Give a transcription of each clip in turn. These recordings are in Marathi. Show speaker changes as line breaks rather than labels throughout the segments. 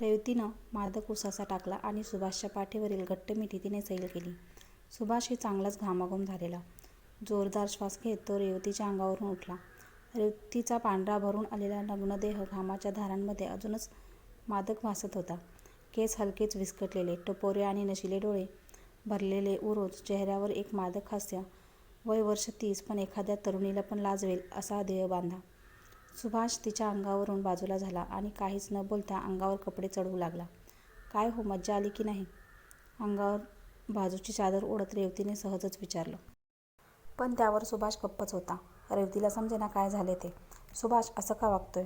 रेवतीनं मादक उसासा टाकला आणि सुभाषच्या पाठीवरील घट्ट मिठी तिने सैल केली. सुभाषही चांगलाच घामाघूम झालेला. जोरदार श्वास घेत तो रेवतीच्या अंगावरून उठला. रेवतीचा पांढरा भरून आलेला नग्नदेह घामाच्या धारांमध्ये अजूनच मादक भासत होता. केस हलकेच विस्कटलेले, टपोरे आणि नशिले डोळे भरलेले उरोज, चेहऱ्यावर एक मादक हास्य. वय वर्ष तीस, पण एखाद्या तरुणीला पण लाजवेल असा देहबांधा. सुभाष तिच्या अंगावरून बाजूला झाला आणि काहीच न बोलता अंगावर कपडे चढवू लागला. "काय हो, मज्जा आली की नाही? " अंगावर बाजूची चादर ओढत रेवतीने सहजच विचारलं. पण त्यावर सुभाष गप्पच होता. रेवतीला समजेना काय झाले ते. सुभाष असं का वागतोय?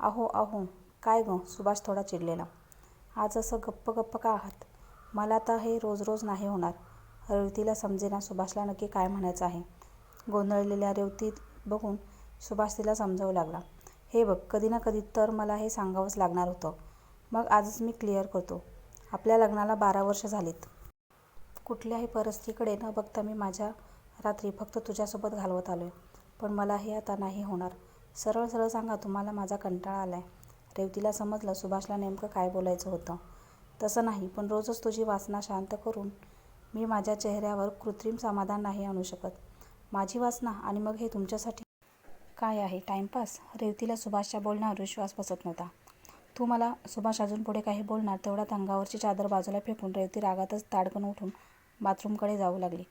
"अहो अहो काय गं? " सुभाष थोडा चिडलेला. "आज असं गप्प गप्प का आहात? मला तर हे रोज रोज नाही होणार. " रेवतीला समजेना सुभाषला नक्की काय म्हणायचं आहे. गोंधळलेल्या रेवतीत बघून सुभाष तिला समजावू लागला. "हे बघ, कधी ना कधी तर मला हे सांगावंच लागणार होतं. मग आजच मी क्लिअर करतो. आपल्या लग्नाला बारा वर्ष झालीत. कुठल्याही परिस्थितीकडे न बघता मी माझ्या रात्री फक्त तुझ्यासोबत घालवत आलो आहे पण मला हे आता नाही होणार. सरळ सरळ सांगा तुम्हाला माझा कंटाळा आला आहे " रेवतीला समजलं सुभाषला नेमकं काय बोलायचं होतं. "तसं नाही, पण रोजच तुझी वासना शांत करून मी माझ्या चेहऱ्यावर कृत्रिम समाधान नाही आणू शकत. माझी वासना आणि मग हे तुमच्यासाठी काय आहे, टाईमपास? " रेवतीला सुभाषच्या बोलण्यावर विश्वास बसत नव्हता. "तू मला " सुभाष अजून पुढे काही बोलणार तेवढ्यात अंगावरची चादर बाजूला फेकून रेवती रागातच ताडकन उठून बाथरूमकडे जाऊ लागली.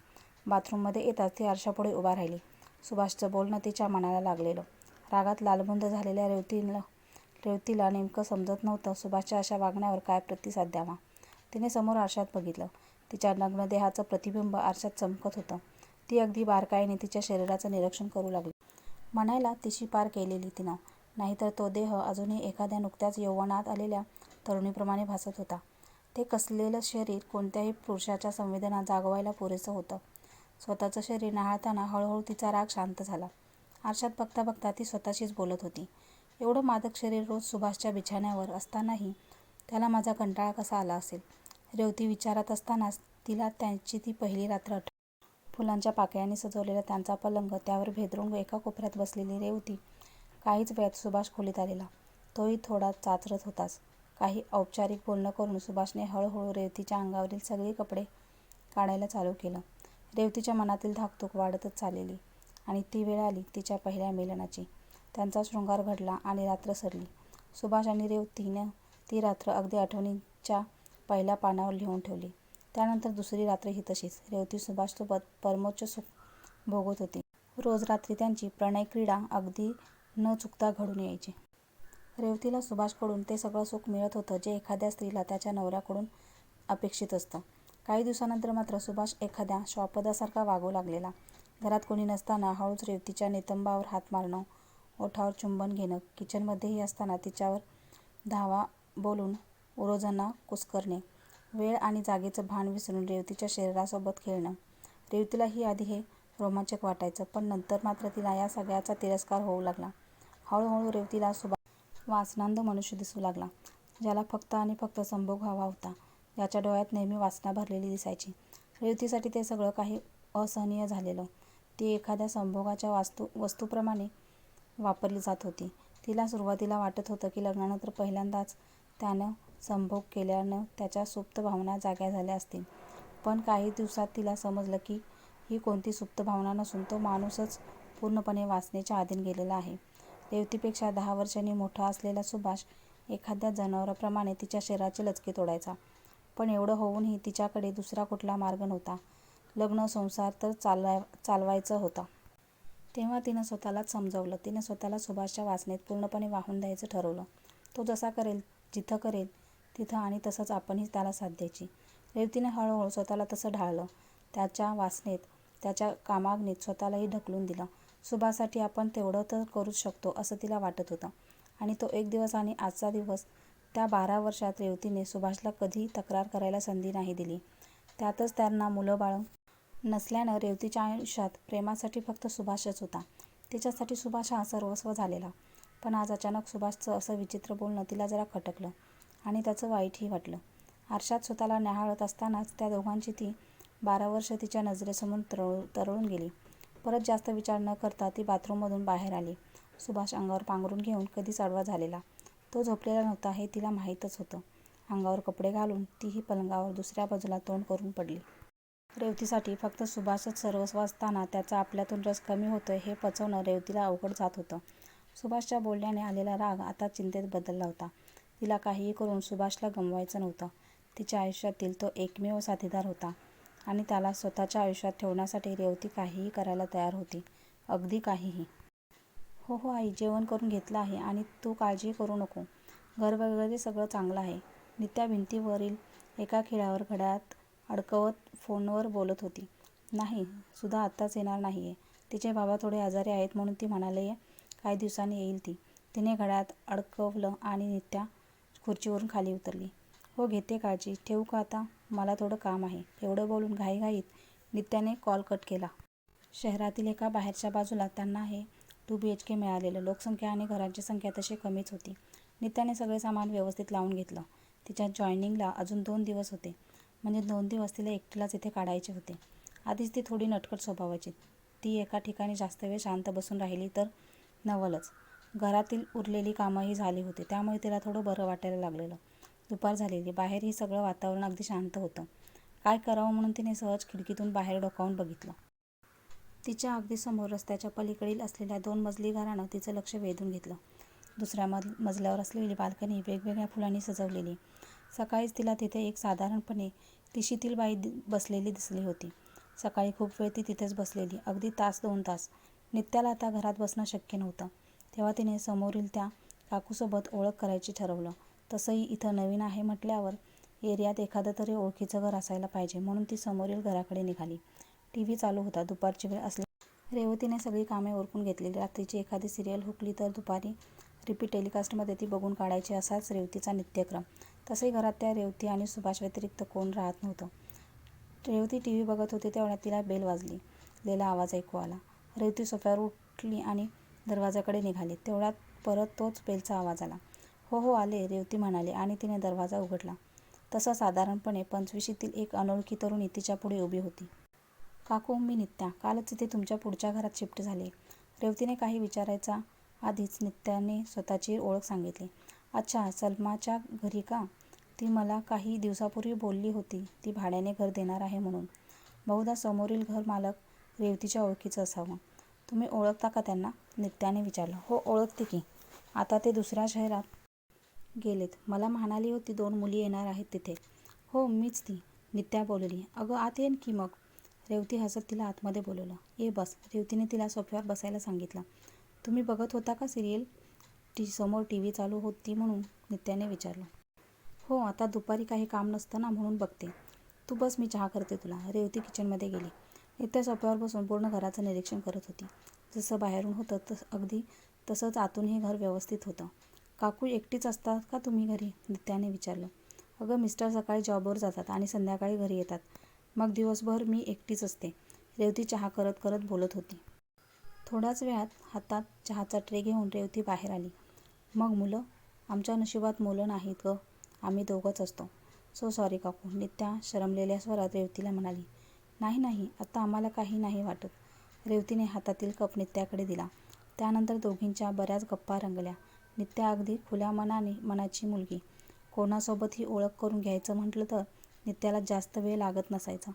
बाथरूममध्ये येताच ती आरशापुढे उभा राहिली. सुभाषचं बोलणं तिच्या मनाला लागलेलं. रागात लालबुंद झालेल्या रेवतीला नेमकं समजत नव्हतं सुभाषच्या अशा वागण्यावर काय प्रतिसाद द्यावा. तिने समोर आरशात बघितलं. तिच्या नग्न देहाचं प्रतिबिंब आरशात चमकत होतं. ती अगदी बारकाईने तिच्या शरीराचं निरीक्षण करू लागली. म्हणायला तिशी पार केलेली तिनं. नाहीतर तो देह अजूनही एखाद्या नुकत्याच यौवनात आलेल्या तरुणीप्रमाणे भासत होता. ते कसलेलं शरीर कोणत्याही पुरुषाच्या संवेदना जागवायला पुरेसं होतं. स्वतःचं शरीर न्याहाळताना हळूहळू तिचा राग शांत झाला. आरशात बघता बघता ती स्वतःशीच बोलत होती. एवढं मादक शरीर रोज सुभाषच्या बिछान्यावर असतानाही त्याला माझा कंटाळा कसा आला असेल? रेवती विचारात असतानाच तिला त्यांची ती पहिली रात्र आठवली. फुलांच्या पाकळ्यांनी सजवलेला त्यांचा पलंग, त्यावर भेदरून एका कोपऱ्यात बसलेली रेवती. काहीच वेळात सुभाष खोलीत आलेला. तोही थोडा चाचरत होताच. काही औपचारिक बोलणं करून सुभाषने हळूहळू रेवतीच्या अंगावरील सगळे कपडे काढायला चालू केलं. रेवतीच्या मनातील धाकधूक वाढतच चाललेली. आणि ती वेळ आली तिच्या पहिल्या मिलनाची. त्यांचा शृंगार घडला आणि रात्र सरली. सुभाष आणि रेवतीनं ती रात्र अगदी आठवणींच्या पहिल्या पानावर लिहून ठेवली. त्यानंतर दुसरी रात्रही तशीच. रेवती सुभाषसोबत परमोच्च सुख भोगत होती. रोज रात्री त्यांची प्रणय क्रीडा अगदी न चुकता घडून यायची. रेवतीला सुभाषकडून ते सगळं सुख मिळत होतं जे एखाद्या स्त्रीला त्याच्या नवऱ्याकडून अपेक्षित असतं. काही दिवसानंतर मात्र सुभाष एखाद्या श्वापदासारखा वागू लागलेला. घरात कोणी नसताना हळूच रेवतीच्या नितंबावर हात मारणं, ओठावर चुंबन घेणं, किचनमध्येही असताना तिच्यावर धावा बोलून उरोजांना कुस्करणे, वेळ आणि जागेचं भान विसरून रेवतीच्या शरीरासोबत खेळणं. रेवतीला ही आधी हे रोमांचक वाटायचं. पण नंतर मात्र तिला या सगळ्याचा तिरस्कार होऊ लागला. हळूहळू रेवतीला सुभा वासनांद मनुष्य दिसू लागला. ज्याला फक्त आणि फक्त संभोग हवा होता. याच्या डोळ्यात नेहमी वासना भरलेली दिसायची. रेवतीसाठी ते सगळं काही असहनीय झालेलं. ती एखाद्या संभोगाच्या वास्तू वस्तूप्रमाणे वापरली जात होती. तिला सुरुवातीला वाटत होतं की लग्नानंतर पहिल्यांदाच त्यानं संभोग केल्यानं त्याच्या सुप्त भावना जाग्या झाल्या असतील. पण काही दिवसात तिला समजलं की ही कोणती सुप्त भावना नसून तो माणूसच पूर्णपणे वासनेच्या अधीन गेलेला आहे. रेवतीपेक्षा दहा वर्षांनी मोठा असलेला सुभाष एखाद्या जनावराप्रमाणे तिच्या शरीराचे लचके तोडायचा. पण एवढं होऊनही तिच्याकडे दुसरा कुठला मार्ग नव्हता. लग्न, संसार तर चालवायचा होता. तेव्हा तिनं स्वतःलाच समजावलं. तिनं स्वतःला सुभाषच्या वासनेत पूर्णपणे वाहून द्यायचं ठरवलं. तो जसा करेल, जिथं करेल तिथं आणि तसंच आपणही त्याला साथ द्यायची. रेवतीने हळूहळू स्वतःला तसं ढाळलं. त्याच्या वासनेत, त्याच्या कामाग्नीत स्वतःलाही ढकलून दिलं. सुभासाठी आपण तेवढं तर करूच शकतो असं तिला वाटत होतं. आणि तो एक दिवस आणि आजचा दिवस त्या बारा वर्षात रेवतीने सुभाषला कधी तक्रार करायला संधी नाही दिली. त्यातच त्यांना मुलं मुलंबाळं नसल्यानं रेवतीच्या आयुष्यात प्रेमासाठी फक्त सुभाषच होता. तिच्यासाठी सुभाष हा सर्वस्व झालेला. पण आज अचानक सुभाषचं असं विचित्र बोलणं तिला जरा खटकलं आणि त्याचं वाईटही वाटलं. आरशात स्वतःला न्याहाळत असतानाच त्या दोघांची ती बारा वर्ष तिच्या नजरेसमोरून तरळून गेली. परत जास्त विचार न करता ती बाथरूममधून बाहेर आली. सुभाष अंगावर पांघरून घेऊन कधीच आडवा झालेला. तो झोपलेला नव्हता हे तिला माहीतच होतं अंगावर कपडे घालून तीही पलंगावर दुसऱ्या बाजूला तोंड करून पडली रेवतीसाठी फक्त सुभाषच सर्वस्व असताना त्याचा आपल्यातून रस कमी होतोय हे पचवणं रेवतीला अवघड जात होतं सुभाषच्या बोलण्याने आलेला राग आता चिंतेत बदलला होता. तिला काहीही करून सुभाषला गमवायचं नव्हतं. तिच्या आयुष्यातील तो एकमेव साथीदार होता आणि त्याला स्वतःच्या आयुष्यात ठेवण्यासाठी रेवती काहीही करायला तयार होती. अगदी काहीही. हो हो आई जेवण करून घेतलं आहे आणि तू काळजी करू नको. घर वगैरे सगळं चांगलं आहे. नित्या भिंतीवरील एका खिळ्यावर घड्याळात अडकवत फोनवर बोलत होती. नाही सुद्धा आत्ताच येणार नाही आहे तिचे बाबा थोडे आजारी आहेत म्हणून ती म्हणाले काही दिवसांनी येईल ती. तिने घड्याळात अडकवलं आणि नित्या खुर्चीवरून खाली उतरली. हो घेते काळजी. ठेवू का आता? मला थोडं काम आहे. एवढं बोलून घाईघाईत नित्याने कॉल कट केला. शहरातील एका बाहेरच्या बाजूला त्यांना हे टू बी एच के मिळालेलं. लोकसंख्या आणि घरांची संख्या तशी कमीच होती. नित्याने सगळे सामान व्यवस्थित लावून घेतलं. तिच्या जॉईनिंगला अजून दोन दिवस होते. म्हणजे दोन दिवस तिला एकटीलाच इथे काढायचे होते. आधीच ती थोडी नटकट स्वभावाची. ती एका ठिकाणी जास्त वेळ शांत बसून राहिली तर नवलच. घरातील उरलेली कामंही झाली होती. त्यामुळे तिला थोडं बरं वाटायला लागलेलं. दुपार झालेली. बाहेरही सगळं वातावरण अगदी शांत होतं. काय करावं म्हणून तिने सहज खिडकीतून बाहेर डोकावून बघितलं. तिच्या अगदी समोर रस्त्याच्या पलीकडील असलेल्या दोन मजली घरानं तिचं लक्ष वेधून घेतलं. दुसऱ्या मज मजल्यावर असलेली बाल्कनी वेगवेगळ्या फुलांनी सजवलेली. सकाळीच तिला तिथे एक साधारणपणे तिशीतील बाई बसलेली दिसली होती. सकाळी खूप वेळ ती तिथेच बसलेली. अगदी तास दोन तास. नित्याला आता घरात बसणं शक्य नव्हतं. तेव्हा तिने समोरील त्या काकूसोबत ओळख करायची ठरवलं. तसंही इथं नवीन आहे म्हटल्यावर एरियात एखादं तरी ओळखीचं घर असायला पाहिजे म्हणून ती समोरील घराकडे निघाली. टी व्ही चालू होता. दुपारची वेळ असली रेवतीने सगळी कामे ओरखून घेतलेली. रात्रीची एखादी सिरियल हुकली तर दुपारी रिपीट टेलिकास्टमध्ये ती बघून काढायची असाच रेवतीचा नित्यक्रम. तसंही घरात त्या रेवती आणि सुभाष व्यतिरिक्त कोण राहत नव्हतं. रेवती टी व्ही बघत होती तेवढ्यात तिला बेल वाजली. लेला आवाज ऐकू आला. रेवती सोफ्यावर उठली आणि दरवाजाकडे निघाली. तेवढ्यात परत तोच बेलचा आवाज आला. हो हो आले रेवती म्हणाली आणि तिने दरवाजा उघडला. तसं साधारणपणे पंचवीशीतील एक अनोळखी तरुणी तिच्या पुढे उभी होती. काकू मी नित्या. कालच इथे तुमच्या पुढच्या घरात शिफ्ट झाले. रेवतीने काही विचारायचा आधीच नित्याने स्वतःची ओळख सांगितली. अच्छा सलमाच्या घरी का? ती मला काही दिवसापूर्वी बोलली होती. ती भाड्याने घर देणार आहे म्हणून. बहुधा समोरील घर मालक रेवतीच्या ओळखीचं असावं. तुम्ही ओळखता का त्यांना? नित्याने विचारलं. हो ओळखते की. आता ते दुसऱ्या शहरात गेलेत. मला म्हणाली होती दोन मुली येणार आहेत तिथे. हो मीच ती. नित्या बोलली. अगं आत येईन की मग. रेवती हसत तिला आतमध्ये बोलवलं. ये बस. रेवतीने तिला सोफ्यावर बसायला सांगितलं. तुम्ही बघत होता का सिरियल? टी समोर टी व्ही चालू होती म्हणून. नित्याने विचारलं. हो आता दुपारी काही काम नसतं ना म्हणून बघते. तू बस मी चहा करते तुला. रेवती किचनमध्ये गेली. नित्या सोफ्यावर बसून पूर्ण घराचं निरीक्षण करत होती. जसं बाहेरून होतं तसं अगदी तसंच आतूनही घर व्यवस्थित होतं. काकू एकटीच असतात का तुम्ही घरी? नित्याने विचारलं. अगं मिस्टर सकाळी जॉबवर जातात आणि संध्याकाळी घरी येतात. मग दिवसभर मी एकटीच असते. रेवती चहा करत करत बोलत होती. थोड्याच वेळात हातात चहाचा ट्रे घेऊन रेवती बाहेर आली. मग मुलं? आमच्या नशिबात मुलं नाहीत ग. आम्ही दोघंच असतो. सो सॉरी काकू नित्या शरमलेल्या स्वरात रेवतीला म्हणाली. नाही नाही आता आम्हाला काही नाही वाटत. रेवतीने हातातील कप नित्याकडे दिला. त्यानंतर दोघींच्या बऱ्याच गप्पा रंगल्या. नित्या अगदी खुल्या मनाने मनाची मुलगी. कोणासोबतही ओळख करून घ्यायचं म्हटलं तर नित्याला जास्त वेळ लागत नसायचा.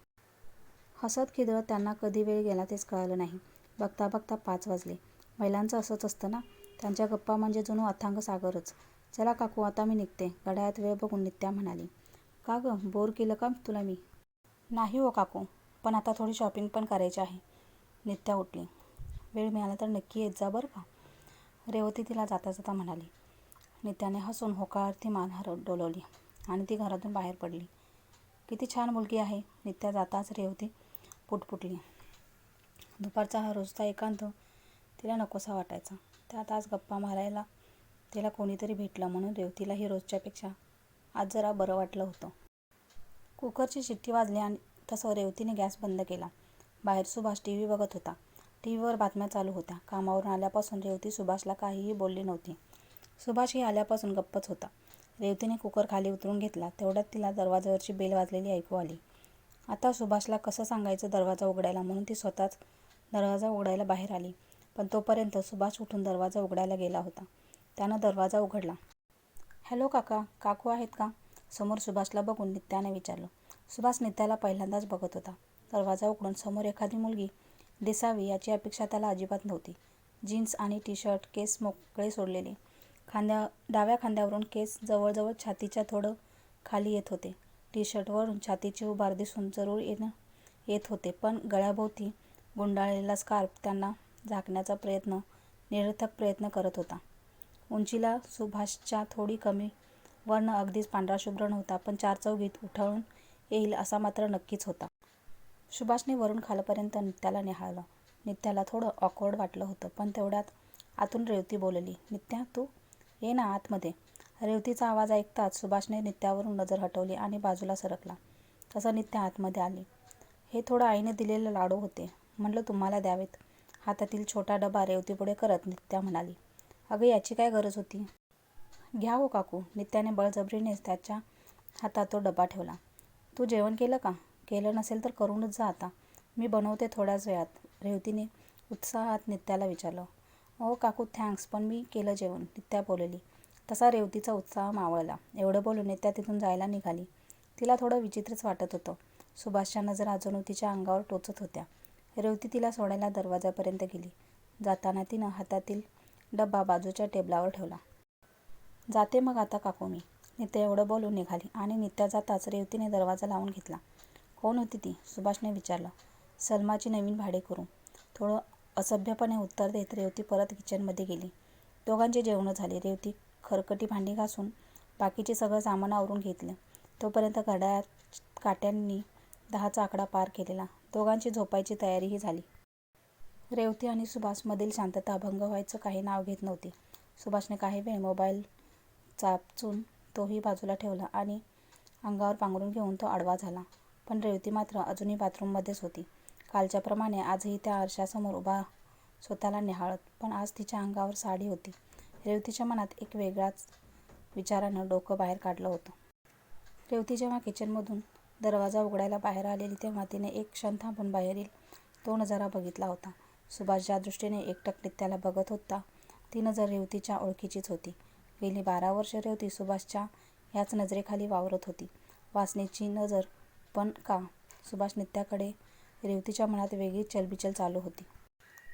हसत खिदळत त्यांना कधी वेळ गेला तेच कळलं नाही. बघता बघता पाच वाजले. महिलांचं असंच असतं ना? त्यांच्या गप्पा म्हणजे जणू अथांग सागरच. चला काकू आता मी निघते. गड्यात वेळ बघून नित्या म्हणाली. का गं? बोर केलं का तुला मी? नाही हो काकू. पण आता थोडी शॉपिंग पण करायची आहे. नित्या उठली. वेळ मिळाला तर नक्की येत जा बरं का? रेवती तिला जाता जाता म्हणाली. नित्याने हसून होकारार्थी मान हर डोलवली आणि ती घरातून बाहेर पडली. किती छान मुलगी आहे. नित्या जाताच रेवती पुटपुटली. दुपारचा हा रोजचा एकांत तिला नकोसा वाटायचा. त्यात आज गप्पा मारायला तिला कोणीतरी भेटलं म्हणून रेवतीलाही रोजच्यापेक्षा आज जरा बरं वाटलं होतं. कुकरची शिट्टी वाजली आणि तसं रेवतीने गॅस बंद केला. बाहेर सुभाष टी व्ही बघत होता. टी व्हीवर बातम्या चालू होत्या. कामावरून आल्यापासून रेवती सुभाषला काहीही बोलली नव्हती. सुभाषही आल्यापासून गप्पच होता. रेवतीने कुकर खाली उतरून घेतला. तेवढ्यात तिला दरवाजावरची बेल वाजलेली ऐकू आली. आता सुभाषला कसं सांगायचं दरवाजा उघडायला म्हणून ती स्वतःच दरवाजा उघडायला बाहेर आली. पण तोपर्यंत सुभाष उठून दरवाजा उघडायला गेला होता. त्यानं दरवाजा उघडला. हॅलो काका काकू आहेत का? समोर सुभाषला बघून नित्याने विचारलं. सुभाष नित्याला पहिल्यांदाच बघत होता. दरवाजा उघडून समोर एखादी मुलगी दिसावी याची अपेक्षा त्याला अजिबात नव्हती. जीन्स आणि टी शर्ट केस मोकळे सोडलेले. खांद्या डाव्या खांद्यावरून केस जवळजवळ छातीच्या थोडं खाली येत होते. टी शर्टवरून छातीची उभार दिसून जरूर येणं येत होते पण गळ्याभोवती गुंडाळलेला स्कार्फ त्यांना झाकण्याचा प्रयत्न निरर्थक प्रयत्न करत होता. उंचीला सुभाषच्या थोडी कमी वर्ण अगदीच पांढराशुभ्र नव्हता पण चार चौघीत उठळून येईल असा मात्र नक्कीच होता. सुभाषने वरून खालपर्यंत नित्याला निहाळलं. नित्याला थोडं ऑकवर्ड वाटलं होतं पण तेवढ्यात आतून रेवती बोलली नित्या तू ये ना आतमध्ये. रेवतीचा आवाज ऐकताच सुभाषने नित्यावरून नजर हटवली आणि बाजूला सरकला. तसं नित्या आतमध्ये आली. हे थोडं आईने दिलेले लाडू होते. म्हणलं तुम्हाला द्यावेत. हातातील छोटा डबा रेवतीपुढे करत नित्या म्हणाली अगं याची काय गरज होती? घ्या हो काकू. नित्याने बळजबरीनेच त्याच्या हातात तो डबा ठेवला. तू जेवण केलं का? केलं नसेल तर करूनच जा आता. मी बनवते थोड्याच वेळात. रेवतीने उत्साहात नित्याला विचारलं. ओ काकू थँक्स पण मी केलं जेवण नित्या बोलली. तसा रेवतीचा उत्साह मावळला. एवढं बोलून नित्या तिथून जायला निघाली. तिला थोडं विचित्रच वाटत होतं. सुभाषच्या नजर अजूनही तिच्या अंगावर टोचत होत्या. रेवती तिला सोडायला दरवाजापर्यंत गेली. जाताना तिनं हातातील डब्बा बाजूच्या टेबलावर ठेवला. जाते मग आता काकू मी. नित्या एवढं बोलून निघाली आणि नित्या जाताच रेवतीने दरवाजा लावून घेतला. कोण होती ती? सुभाषने विचारलं. सलमाची नवीन भाडे करू. थोडं असभ्यपणे उत्तर देत रेवती परत किचनमध्ये गेली. दोघांचे जेवणं झाले. रेवती खरकटी भांडी घासून बाकीचे सगळं सामान आवरून घेतलं. तोपर्यंत घड्याळात काट्यांनी दहाचा आकडा पार केलेला. दोघांची झोपायची तयारीही झाली. रेवती आणि सुभाषमधील शांतता भंग व्हायचं काही नाव घेत नव्हती. सुभाषने काही वेळ मोबाईल चापचून तोही बाजूला ठेवला आणि अंगावर पांघरून घेऊन तो आडवा झाला. पण रेवती मात्र अजूनही बाथरूममध्येच होती. कालच्याप्रमाणे आजही त्या आरशासमोर उभा स्वतःला निहाळत पण आज तिच्या अंगावर साडी होती. रेवतीच्या मनात एक वेगळाच विचारानं डोकं बाहेर काढलं होतं. रेवती जेव्हा किचनमधून दरवाजा उघडायला बाहेर आलेली तेव्हा तिने एक क्षण थांबून बाहेरील तो नजारा बघितला होता. सुभाष ज्या दृष्टीने एकटक नित्याला बघत होता ती नजर रेवतीच्या ओळखीचीच होती. गेली बारा वर्ष रेवती सुभाषच्या ह्याच नजरेखाली वावरत होती. वासनेची नजर पण का? सुभाष नित्याकडे रेवतीच्या मनात वेगळीच चलबिचल चालू होती.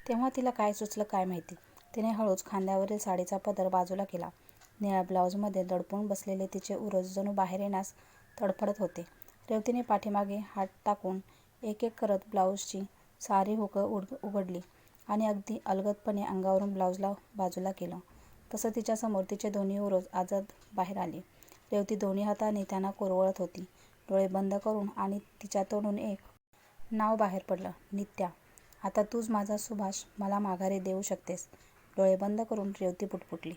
तेव्हा तिला काय सुचलं काय माहिती? तिने हळूच खांद्यावरील साडीचा पदर बाजूला केला. निळ्या ब्लाऊजमध्ये दडपून बसलेले तिचे उरज जणू बाहेर येण्यास तडफडत होते. रेवतीने पाठीमागे हात टाकून एक एक करत ब्लाऊजची सारी हुकं उड उघडली आणि अगदी अलगदपणे अंगावरून ब्लाऊजला बाजूला केलं. तसं तिच्यासमोर तिचे दोन्ही उरोज आजत बाहेर आले. रेवती दोन्ही हाताने त्यांना कुरवळत होती. डोळे बंद करून आणि तिच्या तोंडून एक नाव बाहेर पडलं. नित्या आता तूच माझा सुभाष मला माघारी देऊ शकतेस. डोळे बंद करून रेवती पुटपुटली.